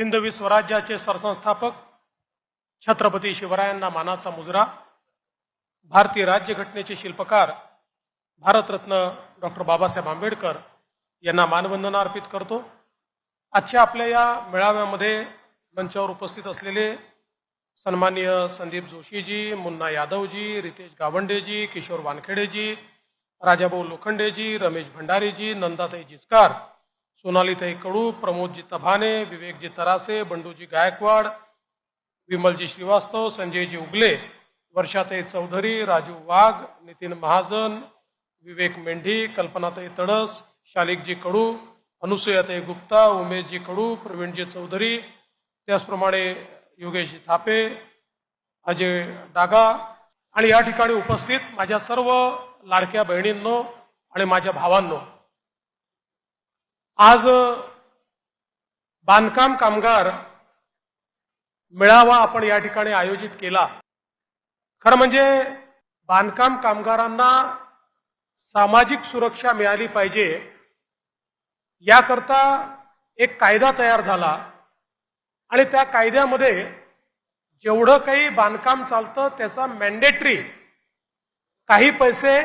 हिंदवी स्वराज्याचे सरसंस्थापक छत्रपती शिवरायांना मानाचा मुजरा भारतीय राज्यघटनेचे शिल्पकार भारतरत्न डॉक्टर बाबासाहेब आंबेडकर यांना मानवंदना अर्पित करतो. आजच्या आपल्या या मेळाव्यामध्ये मंचावर उपस्थित असलेले सन्माननीय संदीप जोशीजी मुन्ना यादवजी रितेश गावंडेजी किशोर वानखेडेजी राजाभाऊ लोखंडेजी रमेश भंडारीजी नंदाताई जिचकार सोनालीताई कडू प्रमोदजी तभाने विवेकजी तरासे बंडूजी गायकवाड विमलजी श्रीवास्तव संजयजी उगले वर्षाताई चौधरी राजू वाघ नितीन महाजन विवेक मेंढी कल्पनाताई तडस शालिकजी कडू अनुसुयाताई गुप्ता उमेशजी कडू प्रवीणजी चौधरी त्याचप्रमाणे योगेशजी थापे अजय डागा. आणि या ठिकाणी उपस्थित माझ्या सर्व लाडक्या बहिणींनो आणि माझ्या भावांनो आज बांधकाम कामगार मेळावा आपण या ठिकाणी आयोजित केला. खरं म्हणजे बांधकाम कामगारांना सामाजिक सुरक्षा मिळाली पाहिजे याकरता एक कायदा तयार झाला आणि त्या कायद्यामध्ये जेवढं काही बांधकाम चालतं त्याचा मॅन्डेटरी काही पैसे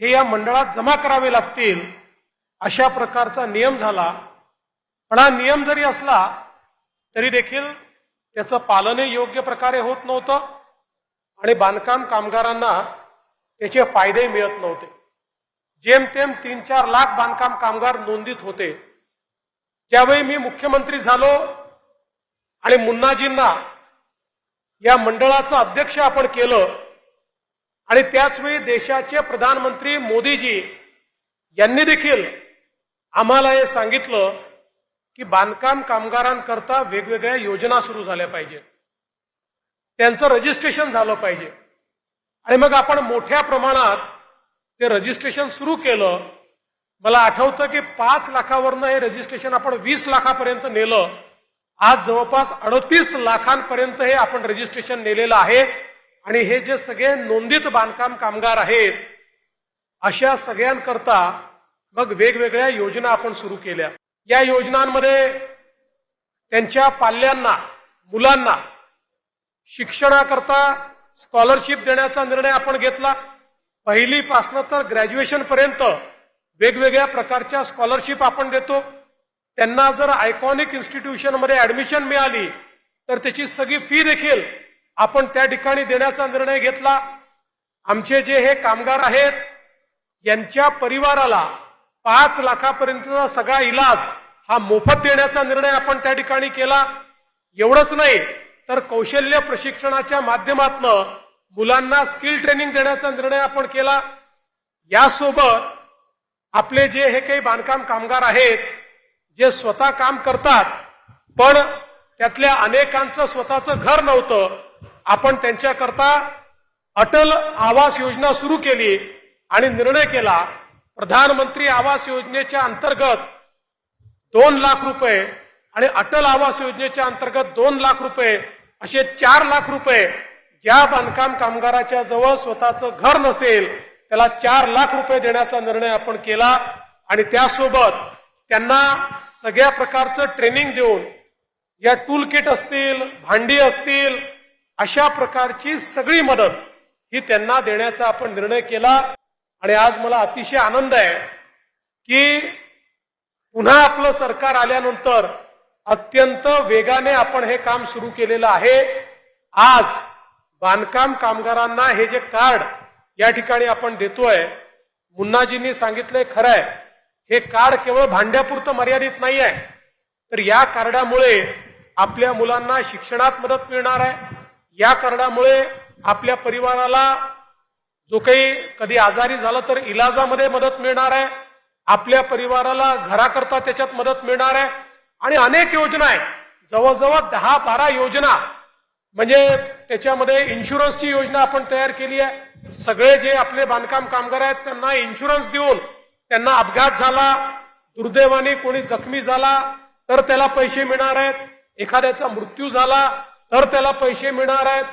हे या मंडळात जमा करावे लागतील. अशा प्रकारचा नियम झाला. पण हा नियम जरी असला तरी देखील त्याचं पालनही योग्य प्रकारे होत नव्हतं आणि बांधकाम कामगारांना त्याचे फायदे मिळत नव्हते. जेमतेम तीन चार लाख बांधकाम कामगार नोंदीत होते. ज्यावेळी मी मुख्यमंत्री झालो आणि मुन्नाजींना या मंडळाचं अध्यक्ष आपण केलं आणि त्याचवेळी देशाचे प्रधानमंत्री मोदीजी यांनी देखील आम्हाला हे सांगितलं की बांधकाम कामगारांकरता वेगवेगळ्या योजना सुरू झाल्या पाहिजेत त्यांचं रजिस्ट्रेशन झालं पाहिजे. आणि मग आपण मोठ्या प्रमाणात ते रजिस्ट्रेशन सुरू केलं. मला आठवतं की पाच लाखावरनं हे रजिस्ट्रेशन आपण वीस लाखापर्यंत नेलं. आज जवळपास अडतीस लाखांपर्यंत हे आपण रजिस्ट्रेशन नेलेलं आहे. आणि हे जे सगळे नोंदित बांधकाम कामगार आहेत अशा सगळ्यांकरता मग वेगवेगळ्या योजना आपण सुरू केल्या. या योजनांमध्ये त्यांच्या पाल्यांना मुलांना शिक्षणाकरता स्कॉलरशिप देण्याचा निर्णय आपण घेतला. पहिलीपासनं तर ग्रॅज्युएशन पर्यंत वेगवेगळ्या प्रकारच्या स्कॉलरशिप आपण देतो. त्यांना जर आयकॉनिक इन्स्टिट्यूशनमध्ये ऍडमिशन मिळाली तर त्याची सगळी फी देखील आपण त्या ठिकाणी देण्याचा निर्णय घेतला. आमचे जे हे कामगार आहेत यांच्या परिवाराला पाच लाखापर्यंतचा सगळा इलाज हा मोफत देण्याचा निर्णय आपण त्या ठिकाणी केला. एवढंच नाही तर कौशल्य प्रशिक्षणाच्या माध्यमातनं मुलांना स्किल ट्रेनिंग देण्याचा निर्णय आपण केला. यासोबत आपले जे हे काही बांधकाम कामगार आहेत जे स्वतः काम करतात पण त्यातल्या अनेकांचं स्वतःचं घर नव्हतं. आपण त्यांच्याकरता अटल आवास योजना सुरू केली आणि निर्णय केला. प्रधानमंत्री आवास योजनेच्या अंतर्गत दोन लाख रुपये आणि अटल आवास योजनेच्या अंतर्गत दोन लाख रुपये असे चार लाख रुपये ज्या बांधकाम कामगाराच्या जवळ स्वतःचं घर नसेल त्याला चार लाख रुपये देण्याचा निर्णय आपण केला आणि त्यासोबत त्यांना सगळ्या प्रकारचं ट्रेनिंग देऊन या टूल किट असतील भांडी असतील अशा प्रकारची सगळी मदत ही त्यांना देण्याचा आपण निर्णय केला. आणि आज मला अतिशय आनंद आहे की पुन्हा आपलं सरकार आल्यानंतर अत्यंत वेगाने आपण हे काम सुरू केलेलं आहे. आज बांधकाम कामगारांना हे जे कार्ड या ठिकाणी आपण देतोय मुन्नाजींनी सांगितलंय खरं आहे हे कार्ड केवळ भांड्यापुरतं मर्यादित नाही आहे तर या कार्डामुळे आपल्या मुलांना शिक्षणात मदत मिळणार आहे. या कार्डामुळे आपल्या परिवाराला जो काही कधी आजारी झालं तर इलाजामध्ये मदत मिळणार आहे. आपल्या परिवाराला घराकरता त्याच्यात मदत मिळणार आहे. आणि अनेक योजना आहेत. जवळजवळ दहा बारा योजना. म्हणजे त्याच्यामध्ये इन्शुरन्सची योजना आपण तयार केली आहे. सगळे जे आपले बांधकाम कामगार आहेत त्यांना इन्शुरन्स देऊन त्यांना अपघात झाला दुर्दैवाने कोणी जखमी झाला तर त्याला पैसे मिळणार आहेत. एखाद्याचा मृत्यू झाला तर त्याला पैसे मिळणार आहेत.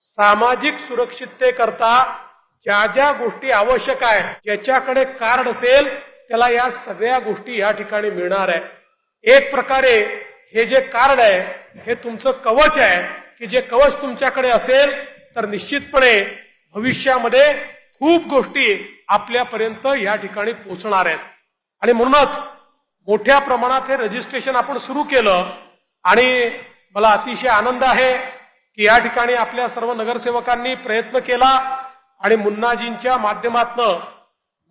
सामाजिक सुरक्षिततेकरता ज्या ज्या गोष्टी आवश्यक आहेत ज्याच्याकडे कार्ड असेल त्याला या सगळ्या गोष्टी या ठिकाणी मिळणार आहे. एक प्रकारे हे जे कार्ड आहे हे तुमचं कवच आहे की जे कवच तुमच्याकडे असेल तर निश्चितपणे भविष्यामध्ये खूप गोष्टी आपल्यापर्यंत या ठिकाणी पोहोचणार आहेत. आणि म्हणूनच मोठ्या प्रमाणात हे रजिस्ट्रेशन आपण सुरू केलं आणि मला अतिशय आनंद आहे की या ठिकाणी आपल्या सर्व नगरसेवकांनी प्रयत्न केला आणि मुन्नाजींच्या माध्यमातनं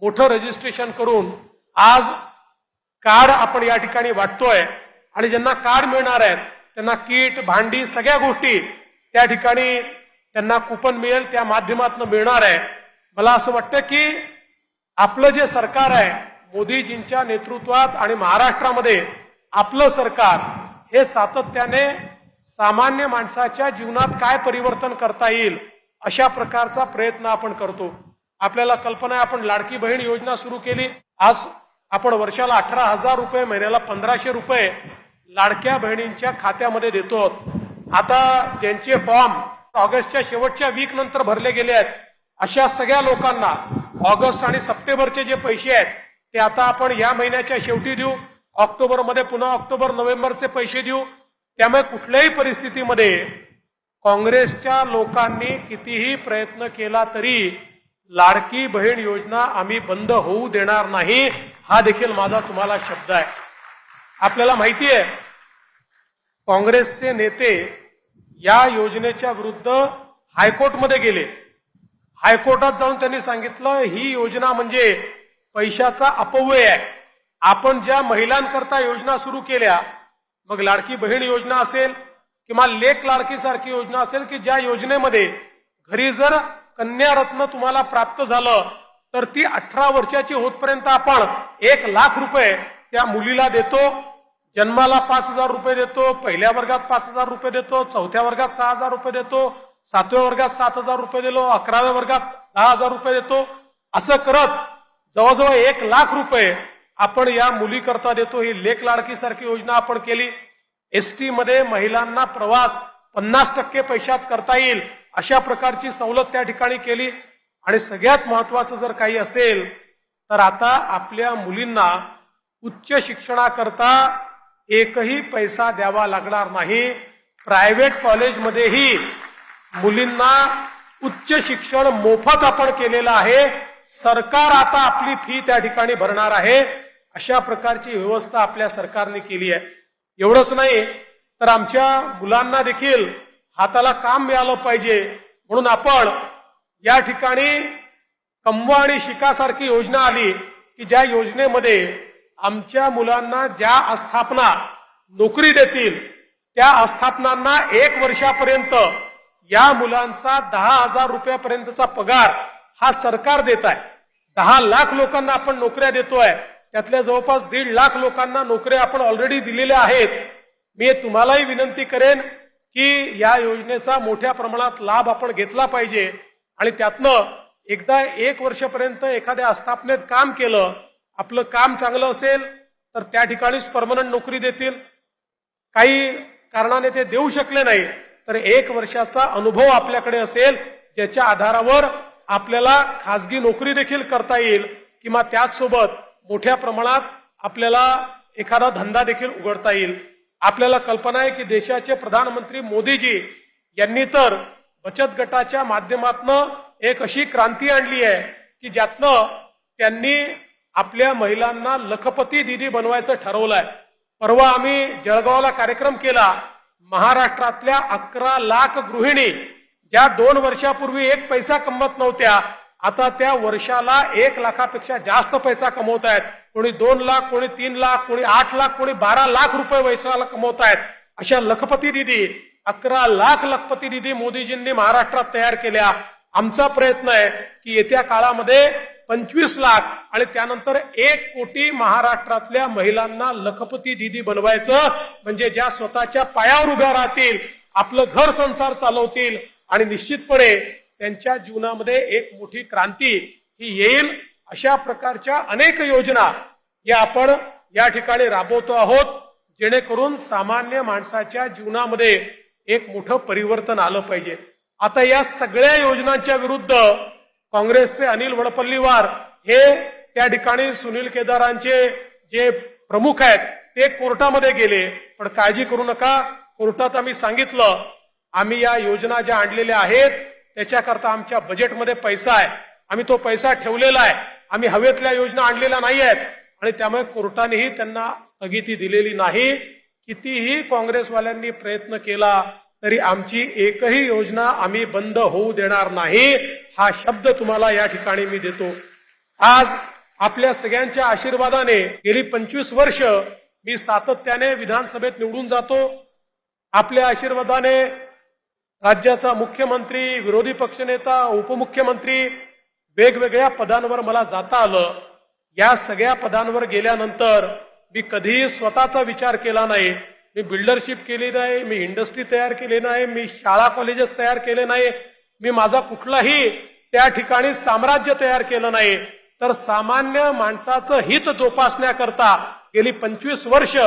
मोठं रजिस्ट्रेशन करून आज कार्ड आपण या ठिकाणी वाटतोय आणि ज्यांना कार्ड मिळणार आहेत त्यांना किट भांडी सगळ्या गोष्टी त्या ठिकाणी त्यांना कुपन मिळेल त्या माध्यमातून मिळणार आहे. मला असं वाटतं की आपलं जे सरकार आहे मोदीजींच्या नेतृत्वात आणि महाराष्ट्रामध्ये आपलं सरकार हे सातत्याने सामान्य माणसाच्या जीवनात काय परिवर्तन करता येईल अशा प्रकारचा प्रयत्न आपण करतो. आपल्याला कल्पना आहे आपण लाडकी बहीण योजना सुरू केली. आज आपण वर्षाला अठरा हजार रुपये महिन्याला पंधराशे रुपये लाडक्या बहिणींच्या खात्यामध्ये देतो आता ज्यांचे फॉर्म ऑगस्टच्या शेवटच्या वीक नंतर भरले गेले आहेत अशा सगळ्या लोकांना ऑगस्ट आणि सप्टेंबरचे जे पैसे आहेत ते आता आपण या महिन्याच्या शेवटी देऊ. ऑक्टोबरमध्ये पुन्हा ऑक्टोबर नोव्हेंबरचे पैसे देऊ. त्यामुळे कुठल्याही परिस्थितीमध्ये काँग्रेसच्या लोकांनी कितीही प्रयत्न केला तरी लाडकी बहीण योजना आम्ही बंद होऊ देणार नाही हा देखील माझा तुम्हाला शब्द आहे. आपल्याला माहिती आहे काँग्रेसचे नेते या योजनेच्या विरुद्ध हायकोर्टमध्ये गेले. हायकोर्टात जाऊन त्यांनी सांगितलं ही योजना म्हणजे पैशाचा अपव्यय आहे. आपण ज्या महिलांकरता योजना सुरू केल्या मग लाडकी बहीण योजना असेल किंवा लेख लाडकी सारखी योजना असेल की ज्या योजनेमध्ये घरी जर कन्या रत्न तुम्हाला प्राप्त झालं तर ती अठरा वर्षाची होतपर्यंत आपण एक लाख रुपये त्या मुलीला देतो जन्माला पाच हजार रुपये देतो पहिल्या वर्गात पाच हजार रुपये देतो चौथ्या वर्गात सहा हजार रुपये देतो सातव्या वर्गात सात हजार रुपये दिलो अकराव्या वर्गात दहा हजार रुपये देतो. असं करत जवळजवळ एक लाख रुपये आपण या मुलीकरता देतो. ही लेख लाडकी सारखी योजना आपण केली. एसमध्ये महिलांना प्रवास पन्नास टक्के पैशात करता येईल अशा प्रकारची सवलत त्या ठिकाणी केली. आणि सगळ्यात महत्वाचं जर काही असेल तर आता आपल्या मुलींना उच्च शिक्षणाकरता एकही पैसा द्यावा लागणार नाही. प्रायव्हेट कॉलेजमध्येही मुलींना उच्च शिक्षण मोफत आपण केलेलं आहे. सरकार आता आपली फी त्या ठिकाणी भरणार आहे. अशा प्रकारची व्यवस्था आपल्या सरकारने केली आहे. एवढंच नाही तर आमच्या मुलांना देखील हाताला काम मिळालं पाहिजे. म्हणून आपण या ठिकाणी कमवा आणि शिकासारखी योजना आली की ज्या योजनेमध्ये आमच्या मुलांना ज्या आस्थापना नोकरी देतील त्या आस्थापनांना एक वर्षापर्यंत या मुलांचा दहा हजार रुपयापर्यंतचा पगार हा सरकार देत आहे. दहा लाख लोकांना आपण नोकऱ्या देतोय. त्यातल्या जवळपास दीड लाख लोकांना नोकऱ्या आपण ऑलरेडी दिलेल्या आहेत. मी तुम्हालाही विनंती करेन की या योजनेचा मोठ्या प्रमाणात लाभ आपण घेतला पाहिजे. आणि त्यातनं एकदा एक वर्षपर्यंत एखाद्या आस्थापनेत काम केलं आपलं काम चांगलं असेल तर त्या ठिकाणीच परमनंट नोकरी देतील. काही कारणाने ते देऊ शकले नाही तर एक वर्षाचा अनुभव आपल्याकडे असेल ज्याच्या आधारावर आपल्याला खाजगी नोकरी देखील करता येईल. किंवा त्याचसोबत मोठ्या प्रमाणात आपल्याला एखादा धंदा देखील उघडता येईल. आपल्याला कल्पना आहे की देशाचे प्रधानमंत्री मोदीजी यांनी तर बचत गटाच्या माध्यमातून एक अशी क्रांती आणली आहे की ज्यातनं त्यांनी आपल्या महिलांना लखपती दिदी बनवायचं ठरवलंय. परवा आम्ही जळगावला कार्यक्रम केला. महाराष्ट्रातल्या अकरा लाख गृहिणी ज्या दोन वर्षापूर्वी एक पैसा कमवत नव्हत्या आता त्या वर्षाला एक लाखापेक्षा जास्त पैसा कमवत आहेत. कोणी दोन लाख कोणी तीन लाख कोणी आठ लाख कोणी बारा लाख रुपये वर्षाला कमवत आहेत. अशा लखपती दिदी अकरा लाख लखपती दिदी मोदीजींनी महाराष्ट्रात तयार केल्या. आमचा प्रयत्न आहे की येत्या काळामध्ये पंचवीस लाख आणि त्यानंतर एक कोटी महाराष्ट्रातल्या महिलांना लखपती दिदी बनवायचं म्हणजे ज्या स्वतःच्या पायावर उभ्या राहतील आपलं घर संसार चालवतील आणि निश्चितपणे त्यांच्या जीवनामध्ये एक मोठी क्रांती ही येईल अशा प्रकारच्या अनेक योजना या आपण या ठिकाणी राबवतो आहोत जेणेकरून सामान्य माणसाच्या जीवनामध्ये एक मोठं परिवर्तन आलं पाहिजे. आता या सगळ्या योजनांच्या विरुद्ध काँग्रेसचे अनिल वडपल्लीवार हे त्या ठिकाणी सुनील केदारांचे जे प्रमुख आहेत ते कोर्टामध्ये गेले. पण काळजी करू नका कोर्टात आम्ही सांगितलं आम्ही या योजना ज्या आणलेल्या आहेत त्याच्याकरता आमच्या बजेटमध्ये पैसा आहे. आम्ही तो पैसा ठेवलेला आहे. आम्ही हवेतल्या योजना आणलेल्या नाही आहेत. आणि त्यामुळे कोर्टानेही त्यांना स्थगिती दिलेली नाही. कितीही काँग्रेसवाल्यांनी प्रयत्न केला तरी आमची एकही योजना आम्ही बंद होऊ देणार नाही. हा शब्द तुम्हाला या ठिकाणी मी देतो. आज आपल्या सगळ्यांच्या आशीर्वादाने गेली पंचवीस वर्ष मी सातत्याने विधानसभेत निवडून जातो. आपल्या आशीर्वादाने राज्याचा मुख्यमंत्री विरोधी पक्षनेता उपमुख्यमंत्री वेगवेगळ्या पदांवर मला जाता आलं. या सगळ्या पदांवर गेल्यानंतर मी कधीही स्वतःचा विचार केला नाही. मी बिल्डरशिप केली नाही मी इंडस्ट्री तयार केली नाही मी शाळा कॉलेजेस तयार केले नाही. मी माझा कुठलाही त्या ठिकाणी साम्राज्य तयार केलं नाही. तर सामान्य माणसाचं हित जोपासण्याकरता गेली पंचवीस वर्ष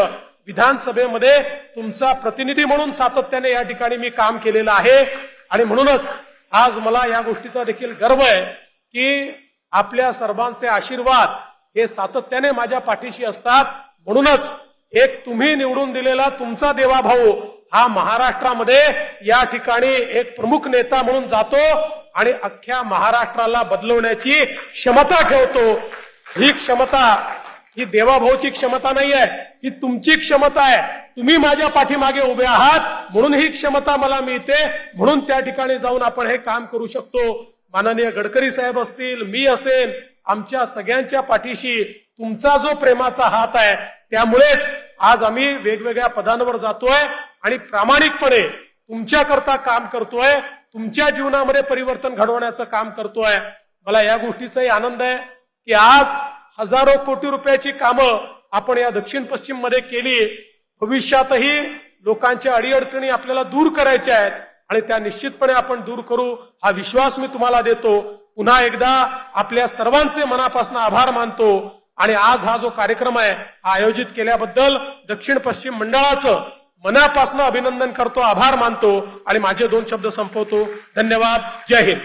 विधानसभेमध्ये तुमचा प्रतिनिधी म्हणून सातत्याने या ठिकाणी मी काम केलेलं आहे. आणि म्हणूनच आज मला या गोष्टीचा देखील गर्व आहे की आपल्या सर्वांचे आशीर्वाद हे सातत्याने माझ्या पाठीशी असतात. म्हणूनच एक तुम्ही निवडून दिलेला तुमचा देवाभाऊ हा महाराष्ट्रामध्ये या ठिकाणी एक प्रमुख नेता म्हणून जातो आणि अख्ख्या महाराष्ट्राला बदलवण्याची क्षमता ठेवतो. ही क्षमता ही देवाभाऊची क्षमता नाही आहे ही तुमची क्षमता आहे. तुम्ही माझ्या पाठीमागे उभे आहात म्हणून ही क्षमता मला मिळते म्हणून त्या ठिकाणी जाऊन आपण हे काम करू शकतो. माननीय गडकरी साहेब असतील मी असेल आमच्या सगळ्यांच्या पाठीशी तुमचा जो प्रेमाचा हात आहे त्यामुळेच आज आम्ही वेगवेगळ्या पदांवर जातोय आणि प्रामाणिकपणे तुमच्याकरता काम करतोय तुमच्या जीवनामध्ये परिवर्तन घडवण्याचं काम करतोय. मला या गोष्टीचाही आनंद आहे की आज हजारो कोटी रुपयाची कामं आपण या दक्षिण पश्चिममध्ये केली. भविष्यातही लोकांच्या अडीअडचणी आपल्याला दूर करायच्या आहेत आणि त्या निश्चितपणे आपण दूर करू हा विश्वास मी तुम्हाला देतो. पुन्हा एकदा आपल्या सर्वांचे मनापासून आभार मानतो आणि आज हा जो कार्यक्रम आहे हा आयोजित केल्याबद्दल दक्षिण पश्चिम मंडळाचं मनापासून अभिनंदन करतो आभार मानतो आणि माझे दोन शब्द संपवतो. धन्यवाद. जय हिंद.